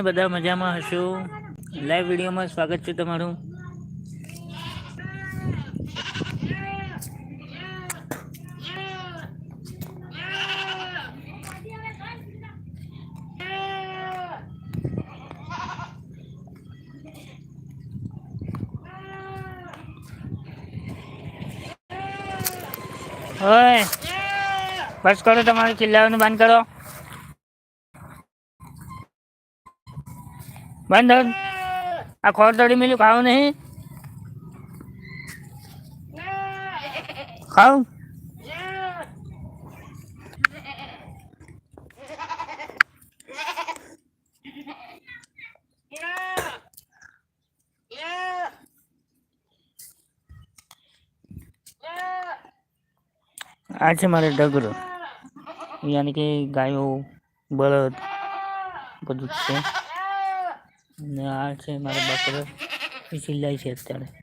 બધા મજામાં હશો. લાઈવ વિડીયોમાં સ્વાગત છે તમારું. હોય બસ કરો, તમારું ચિલ્લાઓનું બંધ કરો. બંધ આ ખોરતડી મિલ્યું, ખાવું નહીં. ખાવ. આ છે મારે ડગરો. યાની કે ગાયો, બળદ, બધું છે. આ છે મારે બકરો એ ચિલ્લાય છે અત્યારે.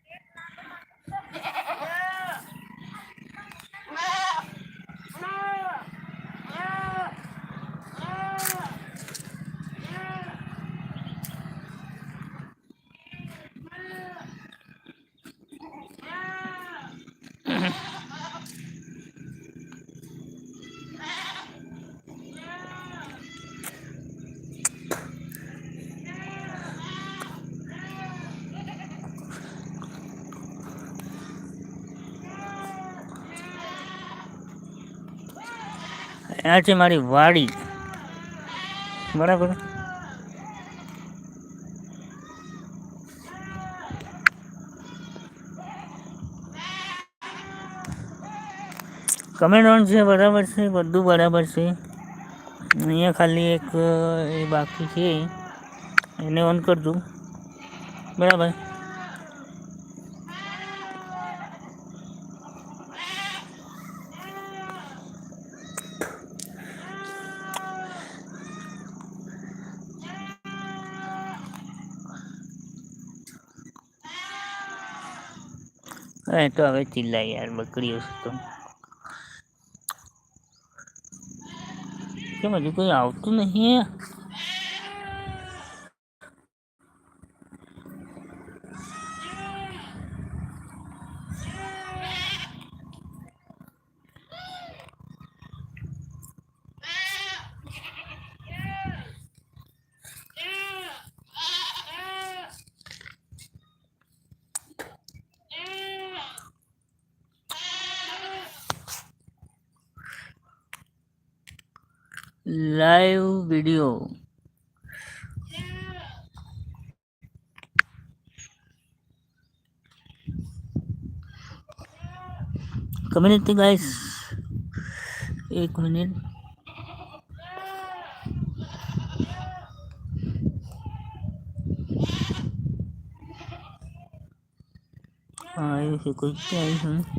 આ છે મારી વાડી. બરાબર? કમેન્ટ ઓન છે, બરાબર છે, બધું બરાબર છે. અહીંયા ખાલી એક એ બાકી છે. એને ઓન કરજો. બરાબર? એ તો હવે ચિલ્લાય યાર બકરીઓ તો કેમ હજુ કોઈ આવતું નહીં લાઈવ વિડિયો. કમ્યુનિટી ગાઈસ એક મિનિટ. હા એવું છે કોઈ ક્યાં આવ્યું છે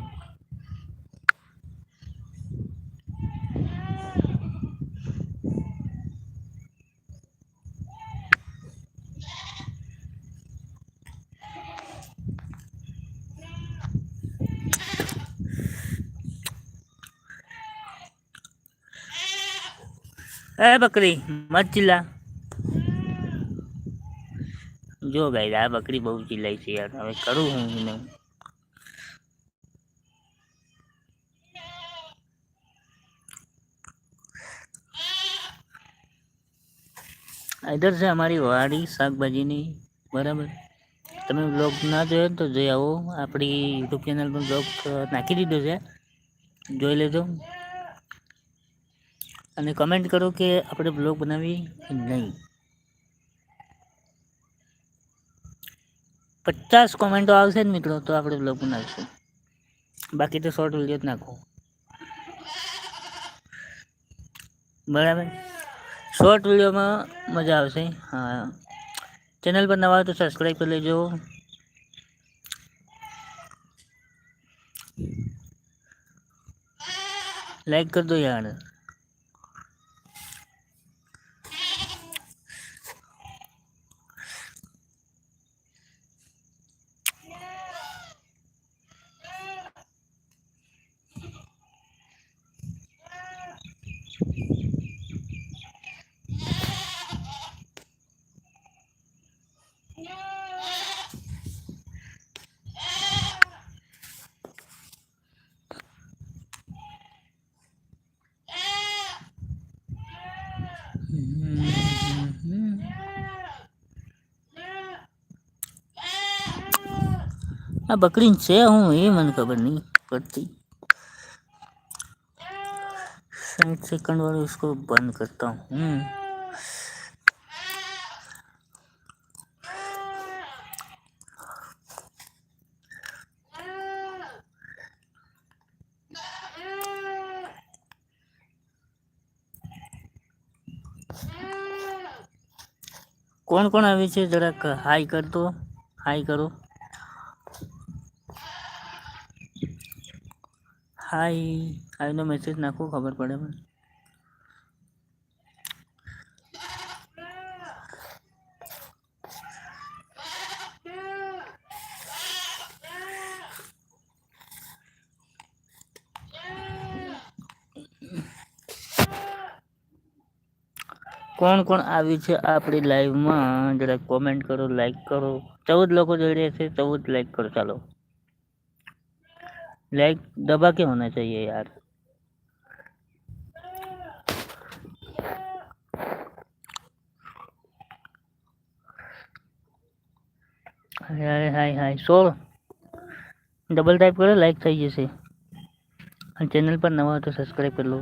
એ બકરી, મત ચિલ્લા. જો ગાઈ આ બકરી બહુ ચિલ્લાઈ છે યાર. હવે કરું હું એને. ઇધર છે અમારી વાડી, શાકભાજીની. બરાબર. તમે બ્લોગ ના જોયો તો જોઈ આવો. આપણી યુટ્યુબ ચેનલ પર બ્લોગ નાખી દીધો છે. જોઈ લેજો. અને કમેન્ટ કરો કે આપણે બ્લોગ બનાવી કે નહીં. પચાસ કોમેન્ટો આવશે ને મિત્રો, તો આપણે બ્લોગ બનાવીશું. બાકી તો શોર્ટ વીડિયો જ નાખો. બરાબર? શોર્ટ વિડીયોમાં મજા આવશે, હા. ચેનલ પર નવા તો સબસ્ક્રાઈબ કરી લેજો. લાઈક કરી દો યાર. આ બકરી છે હું એ મને ખબર નહીં પડતી साठ सेकंड वाले उसको बंद करता हूँ કોણ કોણ આવે છે જરાક હાઈ કરતો હાઈ કરો હાઈ હાયનો મેસેજ નાખો ખબર પડે મને કોણ કોણ આવ્યું છે આપણી લાઈવમાં જરા કોમેન્ટ કરો લાઈક કરો. ચૌદ લોકો જોઈ રહ્યા છે, ચૌદ લાઈક કરો. ચાલો. लाइक दबा के होना चाहिए यार હાય હાય હાય સોળ ડબલ ટાઈપ કરો લાઈક થઈ જશે અને ચેનલ પર નવા હોય તો સબસ્ક્રાઈબ કરી લો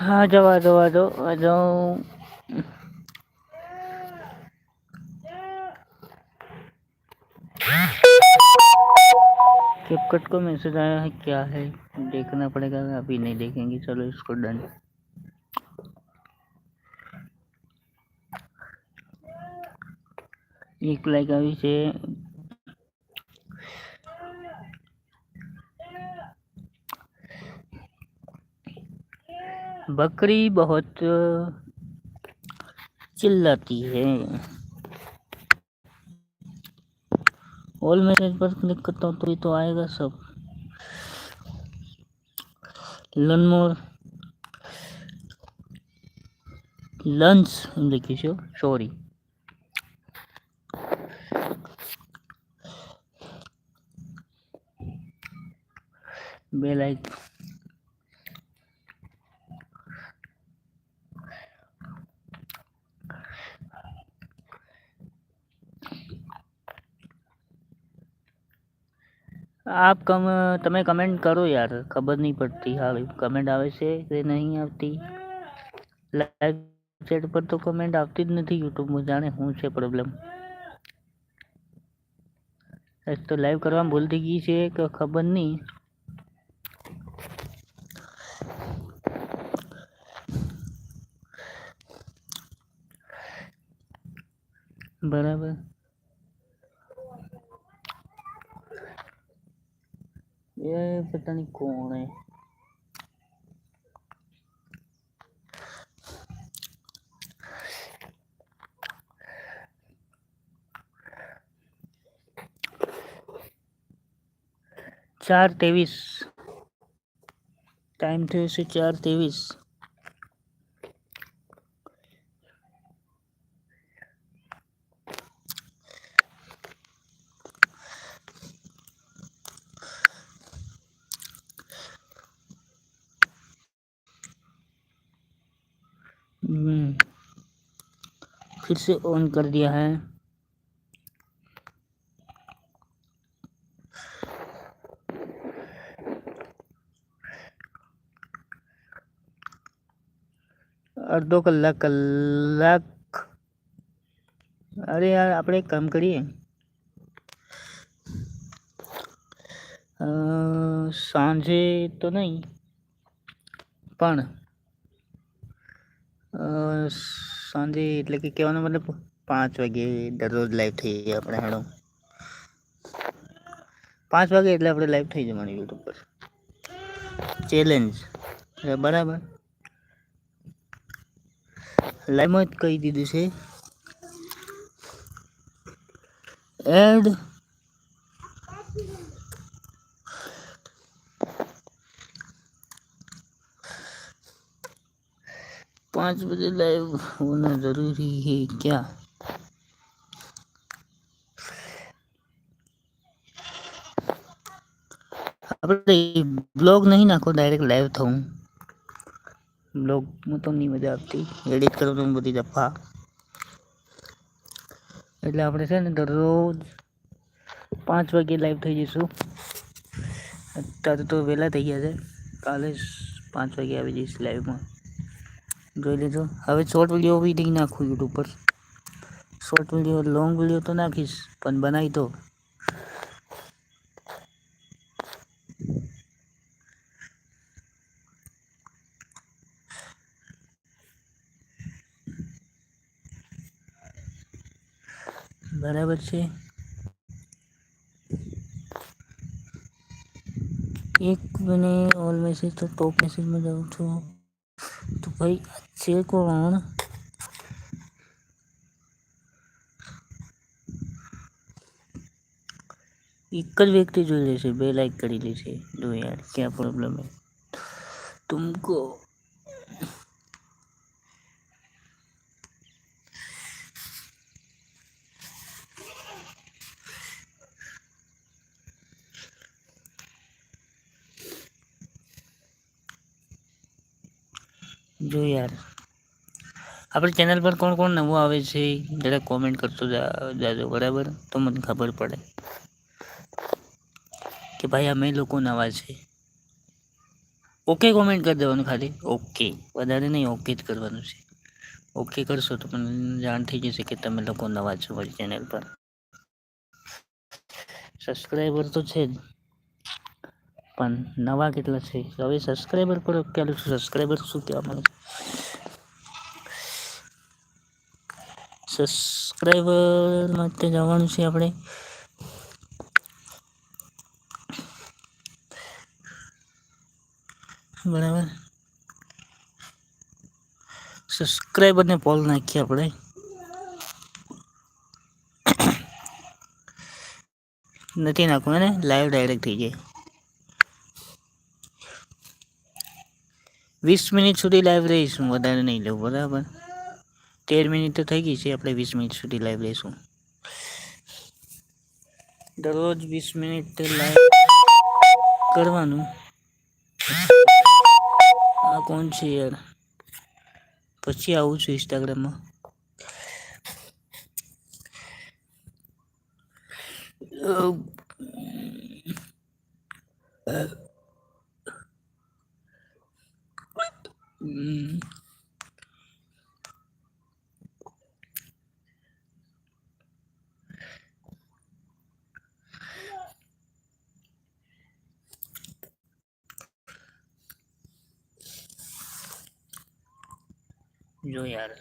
हाँ जाओ आ जाओ आ जाओ आ जाओ। फ्लिपकार्ट को मैसेज आया है, क्या है? देखना पड़ेगा, अभी नहीं देखेंगे, चलो इसको डन एक लाइक अभी से बकरी बहुत चिल्लाती है। ऑल मैसेज पर क्लिक करता हूँ तो ये तो आएगा सब। लनमोर लंच देखिए show sorry bell like icon આપ કમ, તમે કમેન્ટ કરો યાર, ખબર નહીં પડતી. હાલ કમેન્ટ આવે છે કે નહીં આવતી? લાઈવ ચેટ પર તો કમેન્ટ આવતી જ નથી યુટ્યુબમાં જાણે શું છે પ્રોબ્લેમ તો લાઈવ કરવામાં ભૂલ થઈ ગઈ છે કે ખબર નહીં. ચાર ત્રેવીસ ટાઈમ થયો છે ચાર ત્રેવીસ हम्म, फिर से ऑन कर दिया है અડધો કલાક કલાક. અરે યાર, આપણે એક કામ કરીએ. સાંજે તો નહીં, પણ સાંજે એટલે કે કહેવાનો મતલબ પાંચ વાગે દરરોજ લાઈવ થઈ જાય આપણે હેડો. પાંચ વાગે એટલે આપણે લાઈવ થઈ જવાની યુટ્યુબ પર. ચેલેન્જ બરાબર? લાઈવમાં જ કહી દીધું છે એડ पाँच बजे लाइव होना जरूरी है क्या આપણે બ્લોગ નહીં નાખો ડાયરેક્ટ લાઈવ થવું બ્લોગમાં તો નહીં મજા આવતી એડિટ કરવાનું બધી દફા. એટલે આપણે છે ને દરરોજ પાંચ વાગે લાઈવ થઈ જઈશું. અત્યારે તો વહેલા થઈ ગયા છે. કાલે પાંચ વાગે આવી જઈશ લાઈવમાં જોઈ લેજો. હવે શોર્ટ વીડિયો બી નહીં નાખું યુટ્યુબ પર. શોર્ટ વીડિયો લોંગ વીડિયો તો નાખીશ, પણ બનાવી તો. બરાબર છે એક મને ઓલ મેસેજ તો ટોપ મેસેજમાં જાઉં છું તો ભાઈ છે કોણ એક જ વ્યક્તિ જોઈ લેશે બે લાઈક કરી લેશે જો યાર ક્યાં પ્રોબ્લેમ હે तुमको જો યાર. આપણી ચેનલ પર કોણ કોણ નવું આવે છે જરા કોમેન્ટ કરતો જાજો, બરાબર? તો મને ખબર પડે. કે ભાઈ, અમે લોકો નવા છે. ઓકે કોમેન્ટ કરી દેવાનું ખાલી. ઓકે વધારે નહીં ઓકે જ કરવાનું છે. ઓકે કરશો તો મને જાણ થઈ જશે કે તમે લોકો નવા છો મારી ચેનલ પર. સબસ્ક્રાઈબર તો છે જ. પણ નવા કેટલા છે? હવે સબસ્ક્રાઈબર પર ક્યારે સબસ્ક્રાઈબર શું કહેવા માંગે સબસ્ક્રાઈબર માટે જવાનું છે આપણે. બરાબર. સબસ્ક્રાઈબરને પોલ નાખીએ આપણે. નથી નાખવું ને? લાઈવ ડાયરેક્ટ થઈ જાય. વીસ મિનિટ સુધી લાઈવ રહીશું, વધારે નહીં લેવું, બરાબર? તેર મિનિટ તો થઈ ગઈ છે, આપણે વીસ મિનિટ સુધી લાઈવ રહીશું. દરરોજ વીસ મિનિટ લાઈવ કરવાનું. આ કોણ છે યાર? પછી આવું છું ઇન્સ્ટાગ્રામમાં જો યાર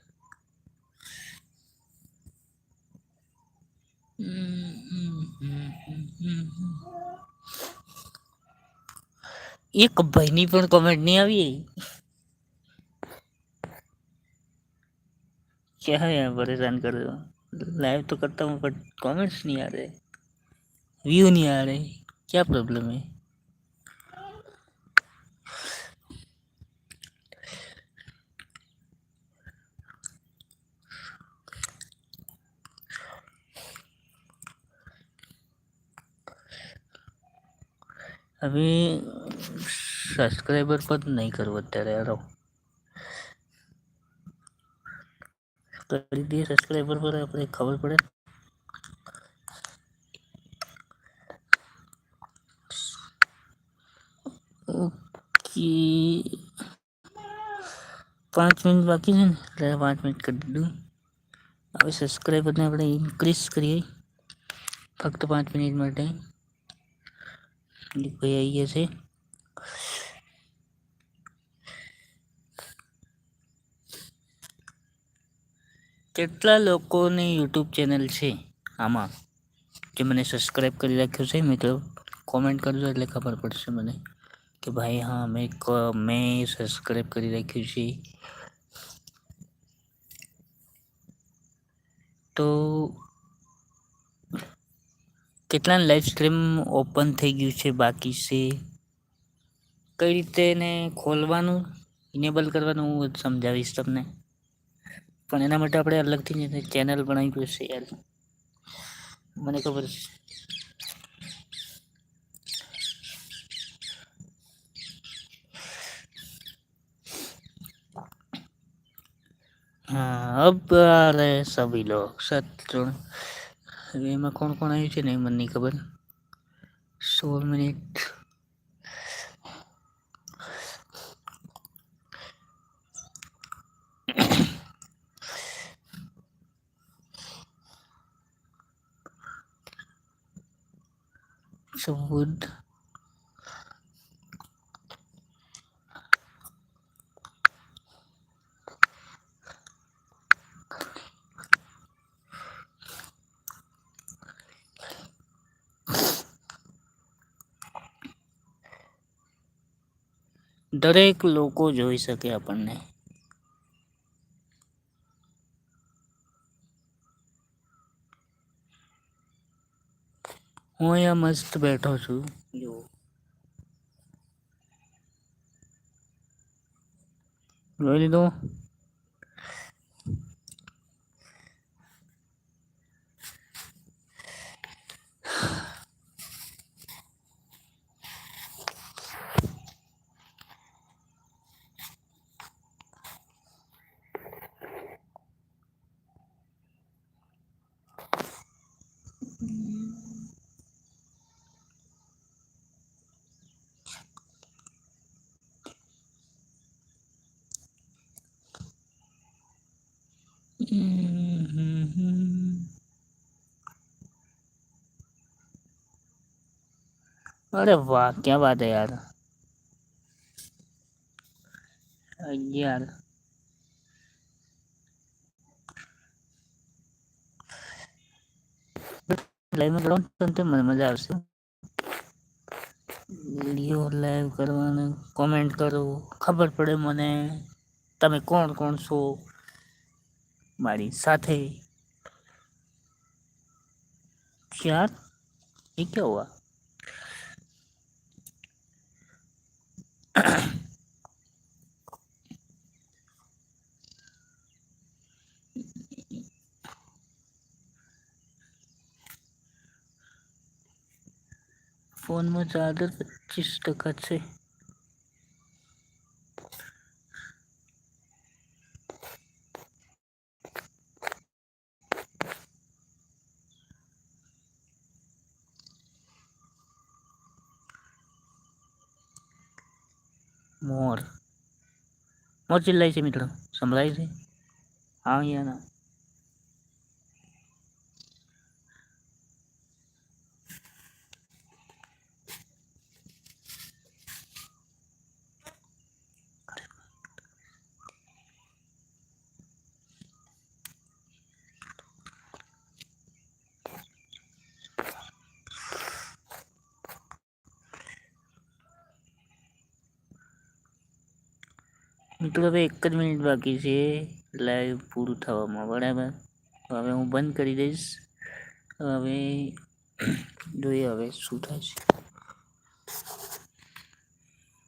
એક ભાઈની પણ કોમેન્ટ નહીં આવી क्या है यार परेशान कर रहे हो लाइव तो करता हूँ बट कमेंट्स नहीं आ रहे व्यू नहीं आ रहे क्या प्रॉब्लम है હવે સબસ્ક્રાઈબર પણ નહીં કરવું અત્યારે યાર કરી દઈએ સબસ્ક્રાઈબર પર આપણે ખબર પડે ઓકે પાંચ મિનિટ બાકી છે ને એટલે પાંચ મિનિટ કરી દીધું હવે સબસ્ક્રાઈબરને આપણે ઇન્ક્રીઝ કરીએ ફક્ત પાંચ મિનિટ માટે ભાઈ આવી ગયા છે કેટલા લોકોની યુટ્યુબ ચેનલ છે આમાં? જે મને સબસ્ક્રાઈબ કરી રાખ્યું છે, મિત્રો કોમેન્ટ કરજો એટલે ખબર પડશે મને કે ભાઈ, હા, મેં મેં સબસ્ક્રાઈબ કરી રાખ્યું છે. તો કેટલા લાઈવ સ્ટ્રીમ ઓપન થઈ ગયું છે બાકી છે કઈ રીતે એને ખોલવાનું ઇનેબલ કરવાનું હું સમજાવીશ તમને પણ એના માટે આપણે અલગથી ચેનલ બનાવી પડશે યાર મને ખબર છે हाँ अब आ रहे हैं सभी लोग सत्रण હવે એમાં કોણ કોણ આવ્યું છે ને એ મને ખબર. સોળ મિનિટ. ચૌદ. દરેક લોકો જોઈ શકે આપણને. હું અહીંયા મસ્ત બેઠો છું. જોઈ લીધું? અરે વાહ, ક્યાં વાત હે યાર? અગિયાર. લાઈવમાં કરો તો મને મજા આવશે. વીડિયો લાઈવ કરવાનું કોમેન્ટ કરો, ખબર પડે મને. તમે કોણ કોણ છો? મારી સાથે यार ये क्या हुआ ફોનમાં ચાર્જર પચીસ ટકા છે મોર મોર ચિલ્લાય છે મિત્રો સંભળાય છે. હા અહીંયા મિત્રો હવે એક જ મિનિટ બાકી છે. લાઈવ પૂરું થવામાં, બરાબર? હવે હું બંધ કરી દઈશ. હવે જોઈએ હવે શું છે.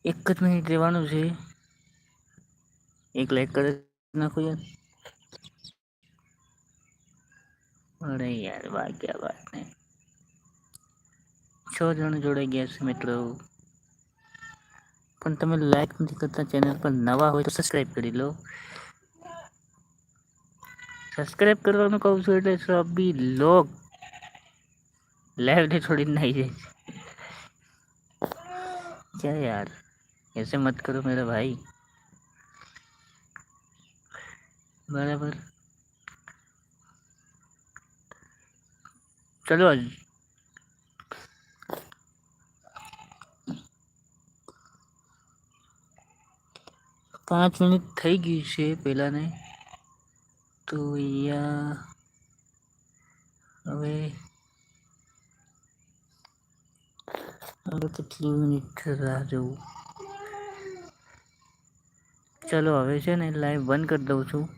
એક જ મિનિટ રહેવાનું છે. એક લાઈક કરી નાખો યાર. અરે યાર, વાગ્યા વાત ને છ જણ જોડાઈ ગયા છે મિત્રો. પણ તમે લાઈક નથી કરતા ચેનલ પર નવા હોય તો સબસ્ક્રાઇબ કરી લો સબસ્ક્રાઇબ કરવાનું કહું છું એટલે સભી લોગ लाइव डे थोड़ी नहीं है क्या यार ऐसे मत करो मेरा भाई बराबर चलो પાંચ મિનિટ થઈ ગઈ છે પહેલાંને. તો અહીંયા હવે હવે કેટલી મિનિટ રાહ જવું. ચલો, હવે છે ને લાઈવ બંધ કરી દઉં છું.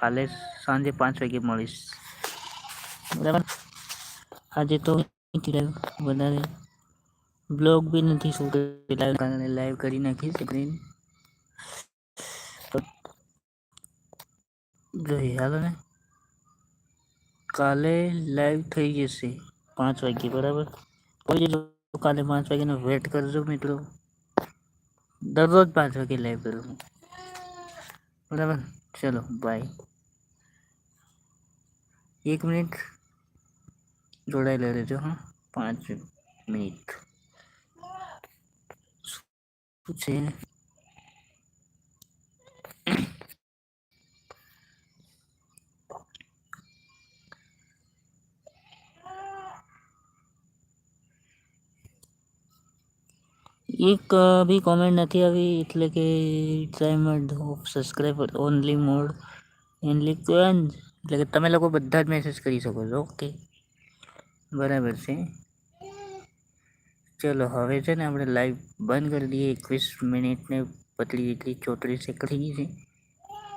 કાલે સાંજે પાંચ વાગે મળીશ. બરાબર? આજે તો વધારે. બ્લોગ બી નથી શૂટ કારણે લાઈવ કરી નાખીશ જોઈએ હાલો ને કાલે લાઈવ થઈ જશે પાંચ વાગે બરાબર કોઈ જજો કાલે પાંચ વાગ્યાનો વેટ કરજો મિત્રો દરરોજ પાંચ વાગે લાઈવ કરું છું બરાબર ચલો બાય એક મિનિટ જોડાયેલા રહેજો હા પાંચ મિનિટ શું છે એક બી કોમેન્ટ નથી આવી, એટલે કે timer off subscriber only mode only કોન એટલે કે તમે લોકો બધા જ મેસેજ કરી શકો છો ઓકે બરાબર છે. ચલો, હવે છે ને આપણે લાઈવ બંધ કરી દઈએ. એકવીસ મિનિટને પતલી જેટલી ચોત્રીસ સેકન્ડ થઈ ગઈ છે.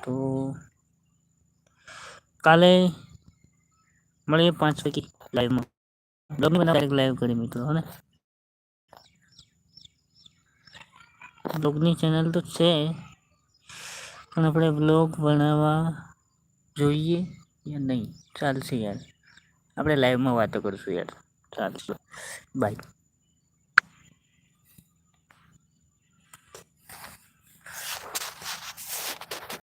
તો કાલે મળીએ પાંચ વાગે લાઈવમાં ડાયરેક્ટ લાઈવ કરી મિત્રો, હો ને બ્લોગની ચેનલ તો છે. પણ આપણે બ્લોગ બનાવવા જોઈએ યા નહીં? ચાલશે યાર. આપણે લાઈવમાં વાતો કરીશું યાર. ચાલશે. બાય